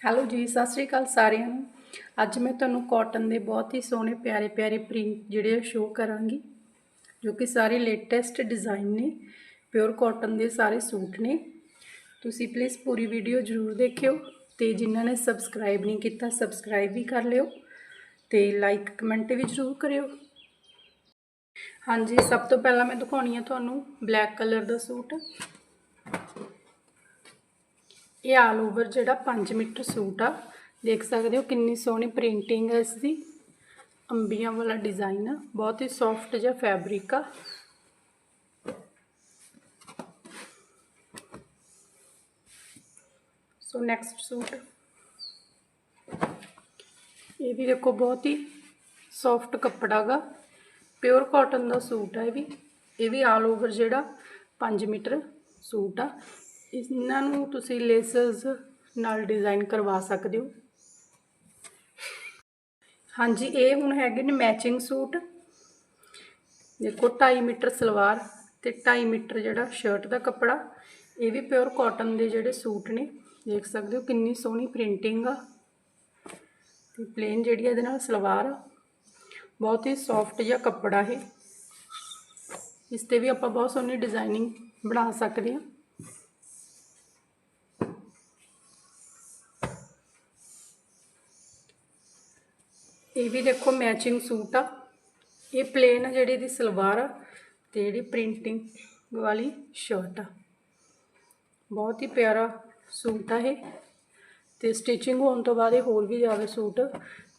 Hello ਜੀ, ਸਤਿ ਸ੍ਰੀ ਅਕਾਲ ਸਾਰਿਆਂ ਨੂੰ। ਅੱਜ ਮੈਂ ਤੁਹਾਨੂੰ ਕਾਟਨ ਦੇ ਬਹੁਤ ਹੀ ਸੋਹਣੇ, ਪਿਆਰੇ ਪਿਆਰੇ ਪ੍ਰਿੰਟ ਜਿਹੜੇ ਸ਼ੋਅ ਕਰਾਂਗੀ, ਜੋ ਕਿ ਸਾਰੇ ਲੇਟੈਸਟ ਡਿਜ਼ਾਈਨ ਨੇ ਪਿਓਰ ਕਾਟਨ ਦੇ ਸਾਰੇ ਸੂਟ ਨੇ। ਤੁਸੀਂ ਪਲੀਜ਼ ਪੂਰੀ ਵੀਡੀਓ ਜ਼ਰੂਰ ਦੇਖਿਓ ਤੇ ਜਿਨ੍ਹਾਂ ਨੇ ਸਬਸਕ੍ਰਾਈਬ ਨਹੀਂ ਕੀਤਾ ਸਬਸਕ੍ਰਾਈਬ ਵੀ ਕਰ ਲਿਓ ਤੇ ਲਾਈਕ ਕਮੈਂਟ ਵੀ ਜ਼ਰੂਰ ਕਰਿਓ। ਹਾਂਜੀ, ਸਭ ਤੋਂ ਪਹਿਲਾਂ ਮੈਂ ਦਿਖਾਉਣੀ ਆ ਤੁਹਾਨੂੰ ਬਲੈਕ ਕਲਰ ਦਾ ਸੂਟ। ਇਹ ਆਲ ਓਵਰ ਜਿਹੜਾ 5 ਮੀਟਰ ਸੂਟ ਆ, ਦੇਖ ਸਕਦੇ ਹੋ ਕਿੰਨੀ ਸੋਹਣੀ ਪ੍ਰਿੰਟਿੰਗ ਹੈ ਇਸ ਦੀ ਅੰਬੀਆਂ ਵਾਲਾ ਡਿਜ਼ਾਈਨ ਆ, ਬਹੁਤ ਹੀ ਸੌਫਟ ਜਿਹਾ ਫੈਬਰਿਕ ਆ। So next suit. ਇਹ ਵੀ ਦੇਖੋ ਬਹੁਤ ਹੀ ਸੌਫਟ ਕੱਪੜਾ ਗਾ। ਪਿਓਰ ਕਾਟਨ ਦਾ ਸੂਟ ਆ ਇਹ ਵੀ। ਇਹ ਵੀ ਆਲ ਓਵਰ ਜਿਹੜਾ 5 ਮੀਟਰ ਸੂਟ ਆ। ਇਹਨਾਂ ਨੂੰ ਤੁਸੀਂ ਲੇਸਸ ਨਾਲ ਡਿਜ਼ਾਈਨ ਕਰਵਾ ਸਕਦੇ ਹੋ। ਹਾਂਜੀ, ਇਹ ਹੁਣ ਹੈਗੇ ਨੇ ਮੈਚਿੰਗ ਸੂਟ। ਦੇਖੋ 2.5 ਮੀਟਰ ਸਲਵਾਰ ਤੇ 2.5 ਮੀਟਰ ਜਿਹੜਾ ਸ਼ਰਟ ਦਾ ਕੱਪੜਾ, ਇਹ ਵੀ ਪਿਓਰ ਕਾਟਨ ਦੇ ਜਿਹੜੇ ਸੂਟ ਨੇ। ਦੇਖ ਸਕਦੇ ਹੋ, ਕਿੰਨੀ ਸੋਹਣੀ ਪ੍ਰਿੰਟਿੰਗ ਆ। ਤੇ ਪਲੇਨ ਜਿਹੜੀ ਇਹਦੇ ਨਾਲ ਸਲਵਾਰ ਆ। ਬਹੁਤ ਹੀ ਸੌਫਟ ਜਿਹਾ ਕੱਪੜਾ ਹੈ ਇਸ ਤੇ ਵੀ ਆਪਾਂ ਬਹੁਤ ਸੋਹਣੀ ਡਿਜ਼ਾਈਨਿੰਗ ਬਣਾ ਸਕਦੇ ਹਾਂ। ਇਹ ਵੀ ਦੇਖੋ ਮੈਚਿੰਗ ਸੂਟ ਆ। ਇਹ ਪਲੇਨ ਆ ਜਿਹੜੀ ਦੀ ਸਲਵਾਰ ਆ ਤੇ ਜਿਹੜੀ ਪ੍ਰਿੰਟਿੰਗ ਵਾਲੀ ਸ਼ਰਟ ਆ। ਬਹੁਤ ਹੀ ਪਿਆਰਾ ਸੂਟ ਆ ਇਹ। ਤੇ ਸਟਿਚਿੰਗ ਹੋਣ ਤੋਂ ਬਾਅਦ ਇਹ ਹੋਰ ਵੀ ਜ਼ਿਆਦਾ ਸੂਟ,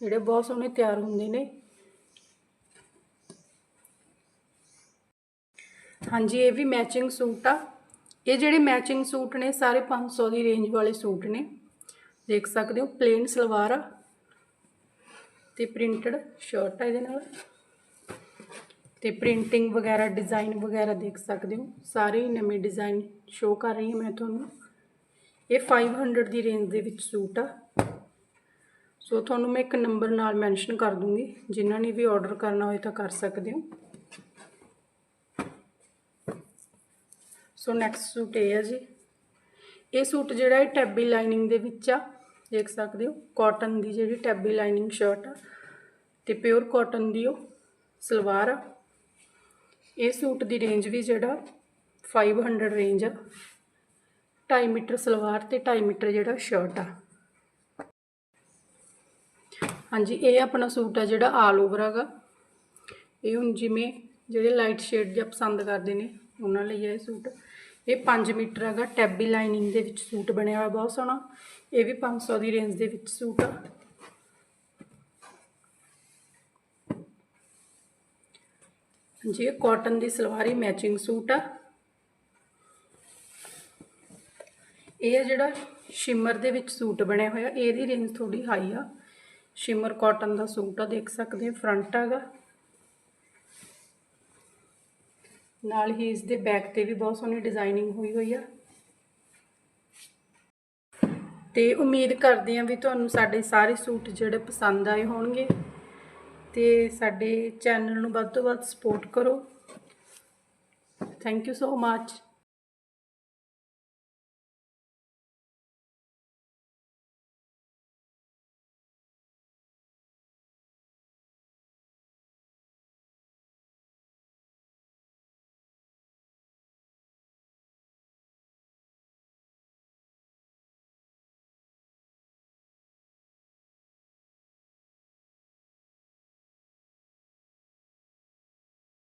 ਜਿਹੜੇ ਬਹੁਤ ਸੋਹਣੇ ਤਿਆਰ ਹੁੰਦੇ ਨੇ। ਹਾਂਜੀ, ਇਹ ਵੀ ਮੈਚਿੰਗ ਸੂਟ ਆ। ਇਹ ਜਿਹੜੇ ਮੈਚਿੰਗ ਸੂਟ ਨੇ, ਸਾਰੇ 500 ਦੀ ਰੇਂਜ ਵਾਲੇ ਸੂਟ ਨੇ। ਦੇਖ ਸਕਦੇ ਹੋ ਪਲੇਨ ਸਲਵਾਰ ਆ। ਤੇ ਪ੍ਰਿੰਟਡ ਸ਼ਰਟ ਆ ਇਹਦੇ ਨਾਲ। ਤੇ ਪ੍ਰਿੰਟਿੰਗ ਵਗੈਰਾ ਡਿਜ਼ਾਈਨ ਵਗੈਰਾ ਦੇਖ ਸਕਦੇ ਹੋ। ਸਾਰੇ ਹੀ ਨਵੇਂ ਡਿਜ਼ਾਈਨ ਸ਼ੋ ਕਰ ਰਹੀ ਹਾਂ ਮੈਂ ਤੁਹਾਨੂੰ। ਇਹ 500 ਦੀ ਰੇਂਜ ਦੇ ਵਿੱਚ ਸੂਟ ਆ। ਸੋ ਤੁਹਾਨੂੰ ਮੈਂ ਇੱਕ ਨੰਬਰ ਨਾਲ ਮੈਂਸ਼ਨ ਕਰ ਦੂੰਗੀ। ਜਿਨ੍ਹਾਂ ਨੇ ਵੀ ਆਰਡਰ ਕਰਨਾ ਹੋਏ ਤਾਂ ਕਰ ਸਕਦੇ ਹੋ। ਸੋ ਨੈਕਸਟ ਸੂਟ ਇਹ ਹੈ ਜੀ। ਇਹ ਸੂਟ ਜਿਹੜਾ ਹੈ ਟੈਬੀ ਲਾਈਨਿੰਗ ਦੇ ਵਿੱਚ ਆ। ਦੇਖ ਸਕਦੇ ਹੋ ਕਾਟਨ ਦੀ ਜਿਹੜੀ ਟੈਬੀ ਲਾਈਨਿੰਗ ਸ਼ਰਟ ਆ ਤੇ ਪਿਓਰ ਕਾਟਨ ਦੀ ਉਹ ਸਲਵਾਰ ਆ। ਇਹ ਸੂਟ ਦੀ ਰੇਂਜ ਵੀ ਜਿਹੜਾ 500 ਰੇਂਜ ਆ। 2.5 ਮੀਟਰ ਸਲਵਾਰ ਤੇ 2.5 ਮੀਟਰ ਜਿਹੜਾ ਸ਼ਰਟ ਆ। ਹਾਂਜੀ, ਇਹ ਆਪਣਾ ਸੂਟ ਆ ਜਿਹੜਾ ਆਲ ਓਵਰ ਹੈਗਾ। ਇਹ ਹੁਣ ਜਿਵੇਂ ਜਿਹੜੇ ਲਾਈਟ ਸ਼ੇਡ ਜਾਂ ਪਸੰਦ ਕਰਦੇ ਨੇ, ਉਹਨਾਂ ਲਈ ਇਹ ਸੂਟ। ਇਹ 5 ਮੀਟਰ ਹੈਗਾ, ਟੈਬੀ ਲਾਈਨਿੰਗ ਦੇ ਵਿੱਚ ਸੂਟ ਬਣਿਆ ਹੋਇਆ, ਬਹੁਤ ਸੋਹਣਾ। ਇਹ ਵੀ 500 ਦੀ ਰੇਂਜ ਦੇ ਵਿੱਚ ਸੂਟ ਆ। ਜੀ ਇਹ ਕਾਟਨ ਦੀ ਸਲਵਾਰੀ ਮੈਚਿੰਗ ਸੂਟ ਆ। ਇਹ ਜਿਹੜਾ ਸ਼ਿਮਰ ਦੇ ਵਿੱਚ ਸੂਟ ਬਣਿਆ ਹੋਇਆ, ਇਹਦੀ ਰੇਂਜ ਥੋੜੀ ਹਾਈ ਆ। ਸ਼ਿਮਰ ਕਾਟਨ ਦਾ ਸੂਟ ਆ, ਦੇਖ ਸਕਦੇ ਫਰੰਟ ਹੈਗਾ। ਨਾਲ ਹੀ ਇਸ ਦੇ ਬੈਕ ਤੇ ਵੀ ਬਹੁਤ ਸੋਹਣੀ ਡਿਜ਼ਾਈਨਿੰਗ ਹੋਈ ਹੋਈ ਆ। ਤੇ ਉਮੀਦ ਕਰਦੇ ਹਾਂ ਵੀ ਤੁਹਾਨੂੰ ਸਾਡੇ ਸਾਰੇ ਸੂਟ ਜਿਹੜੇ ਪਸੰਦ ਆਏ ਹੋਣਗੇ ਤੇ ਸਾਡੇ ਚੈਨਲ ਨੂੰ ਵੱਧ ਤੋਂ ਵੱਧ ਸਪੋਰਟ ਕਰੋ। Thank you so much